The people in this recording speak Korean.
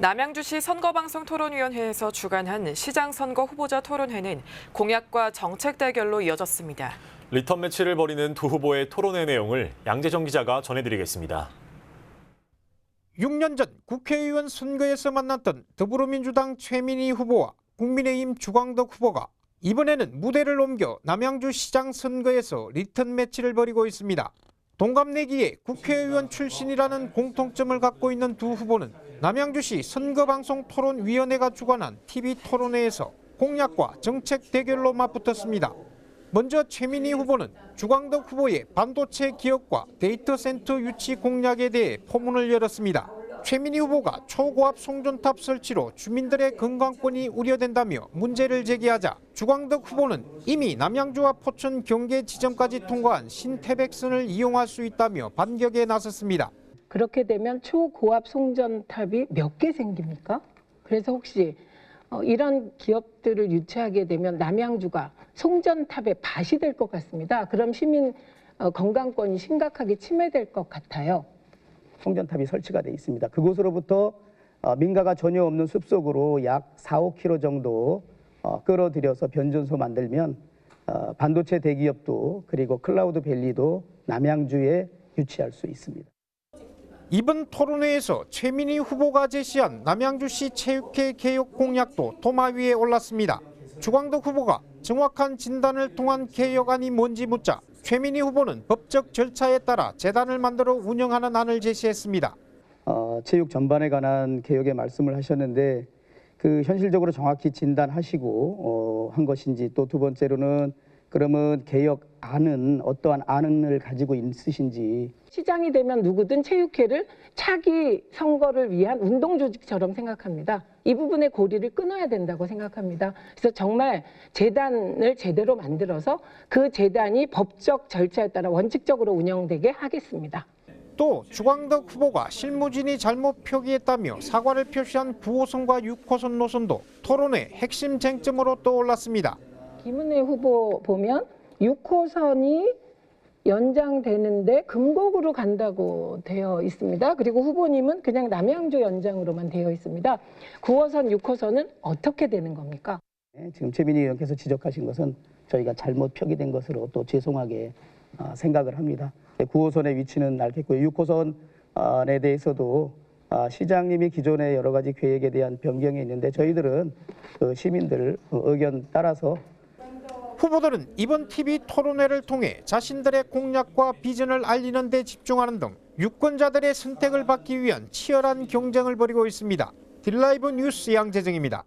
남양주시 선거방송 토론위원회에서 주관한 시장 선거 후보자 토론회는 공약과 정책 대결로 이어졌습니다. 리턴 매치를 벌이는 두 후보의 토론회 내용을 양재정 기자가 전해드리겠습니다. 6년 전 국회의원 선거에서 만났던 더불어민주당 최민희 후보와 국민의힘 주광덕 후보가 이번에는 무대를 옮겨 남양주 시장 선거에서 리턴 매치를 벌이고 있습니다. 동갑내기에 국회의원 출신이라는 공통점을 갖고 있는 두 후보는 남양주시 선거방송 토론위원회가 주관한 TV 토론회에서 공약과 정책 대결로 맞붙었습니다. 먼저 최민희 후보는 주광덕 후보의 반도체 기업과 데이터 센터 유치 공약에 대해 포문을 열었습니다. 최민희 후보가 초고압 송전탑 설치로 주민들의 건강권이 우려된다며 문제를 제기하자 주광덕 후보는 이미 남양주와 포천 경계 지점까지 통과한 신태백선을 이용할 수 있다며 반격에 나섰습니다. 그렇게 되면 초고압 송전탑이 몇 개 생깁니까? 그래서 혹시 어, 이런 기업들을 유치하게 되면 남양주가 송전탑의 밭이 될 것 같습니다. 그럼 시민 어, 건강권이 심각하게 침해될 것 같아요. 송전탑이 설치가 돼 있습니다. 그곳으로부터 어, 민가가 전혀 없는 숲속으로 약 4, 5km 정도 어, 끌어들여서 변전소 만들면 어, 반도체 대기업도 그리고 클라우드 밸리도 남양주에 유치할 수 있습니다. 이번 토론회에서 최민희 후보가 제시한 남양주시 체육회 개혁 공약도 도마 위에 올랐습니다. 주광덕 후보가 정확한 진단을 통한 개혁안이 뭔지 묻자 최민희 후보는 법적 절차에 따라 재단을 만들어 운영하는 안을 제시했습니다. 어, 체육 전반에 관한 개혁의 말씀을 하셨는데 그 현실적으로 정확히 진단하시고 어, 한 것인지 또 두 번째로는 그러면 개혁 안은 어떠한 안을 가지고 있으신지 시장이 되면 누구든 체육회를 차기 선거를 위한 운동 조직처럼 생각합니다. 이 부분의 고리를 끊어야 된다고 생각합니다. 그래서 정말 재단을 제대로 만들어서 그 재단이 법적 절차에 따라 원칙적으로 운영되게 하겠습니다. 또 주광덕 후보가 실무진이 잘못 표기했다며 사과를 표시한 9호선과 6호선 노선도 토론회 핵심 쟁점으로 떠올랐습니다. 김은혜 후보 보면 6호선이 연장되는데 금곡으로 간다고 되어 있습니다. 그리고 후보님은 그냥 남양주 연장으로만 되어 있습니다. 9호선, 6호선은 어떻게 되는 겁니까? 네, 지금 최민희 의원께서 지적하신 것은 저희가 잘못 표기된 것으로 또 죄송하게 어, 생각을 합니다. 9호선의 위치는 알겠고요. 6호선에 대해서도 아, 시장님이 기존의 여러 가지 계획에 대한 변경이 있는데 저희들은 그 시민들 의견 따라서 후보들은 이번 TV 토론회를 통해 자신들의 공약과 비전을 알리는 데 집중하는 등 유권자들의 선택을 받기 위한 치열한 경쟁을 벌이고 있습니다. 딜라이브 뉴스 양재정입니다.